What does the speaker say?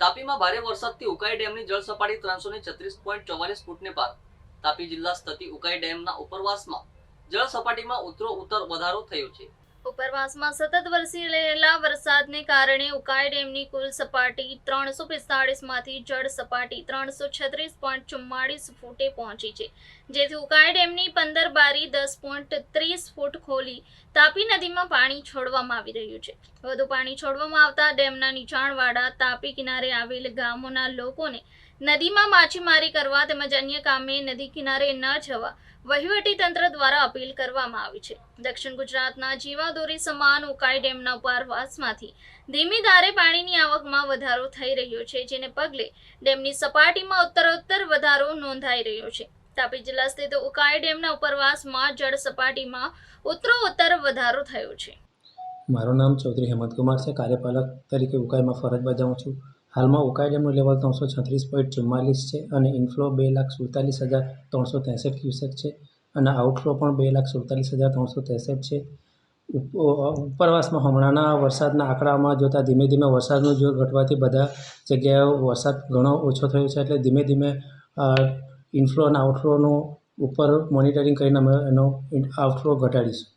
તાપીમાં ભારે વરસાદથી ઉકાઈ ડેમની જળ સપાટી ત્રણસો ને છત્રીસ પોઈન્ટ ચોવાલીસ ફૂટને પાર. તાપી જિલ્લા સ્થિત ઉકાઈ ડેમના ઉપરવાસમાં જળ સપાટીમાં ઉતરો ઉત્તર વધારો થયો છે. ઉપરવાસમાં સતત વરસી રહેલા વરસાદને કારણે ઉકાઈ ડેમની કુલ સપાટી ત્રણસો પિસ્તાળીસમાંથી જળ સપાટી ત્રણસો છત્રીસ પોઈન્ટ ચુમ્માળીસ ફૂટે પહોંચી છે. જેથી ઉકાઈ ડેમની પંદર બારી દસ પોઈન્ટ ત્રીસ ફૂટ ખોલી તાપી નદીમાં પાણી છોડવામાં આવી રહ્યું છે. વધુ પાણી છોડવામાં આવતા ડેમના નીચાણવાળા તાપી કિનારે આવેલ ગામોના લોકોને નદીમાં માછીમારી કરવા તેમજ અન્ય કામે નદી કિનારે ન જવા વહીવટી તંત્ર દ્વારા અપીલ કરવામાં આવી છે. દક્ષિણ ગુજરાતના જીવાદોરી સમાન ઉકાઈ ડેમના ઉપરવાસમાંથી ધીમી ધારે પાણીની આવકમાં વધારો થઈ રહ્યો છે, જેને પગલે ડેમની સપાટીમાં ઉત્તરોત્તર વધારો નોંધાઈ રહ્યો છે. તાપી જિલ્લા સ્થિત ઉકાઈ ડેમના ઉપરવાસમાં જળ સપાટીમાં ઉત્તરોત્તર વધારો થયો છે. મારું નામ ચૌધરી હેમંતકુમાર છે, કાર્યપાલક તરીકે ઉકાઈમાં ફરજ બજાવું છું. હાલમાં ઉકાઈ ડેમનું લેવલ ત્રણસો છત્રીસ પોઈન્ટ ચુમ્માલીસ છે અને ઇનફ્લો બે લાખ સુડતાલીસ હજાર ત્રણસો ત્રેસઠ ક્યુસેક છે અને આઉટફ્લો પણ બે લાખ સુડતાલીસ હજાર ત્રણસો ત્રેસઠ છે. ઉપરવાસમાં હમણાંના વરસાદના આંકડામાં જોતાં ધીમે ધીમે વરસાદનું જોર ઘટવાથી બધા જગ્યાએ વરસાદ ઘણો ઓછો થયો છે એટલે ધીમે ધીમે ઇનફ્લો અને આઉટફ્લોનું ઉપર મોનિટરિંગ કરીને અમે એનો આઉટફ્લો ઘટાડીશું.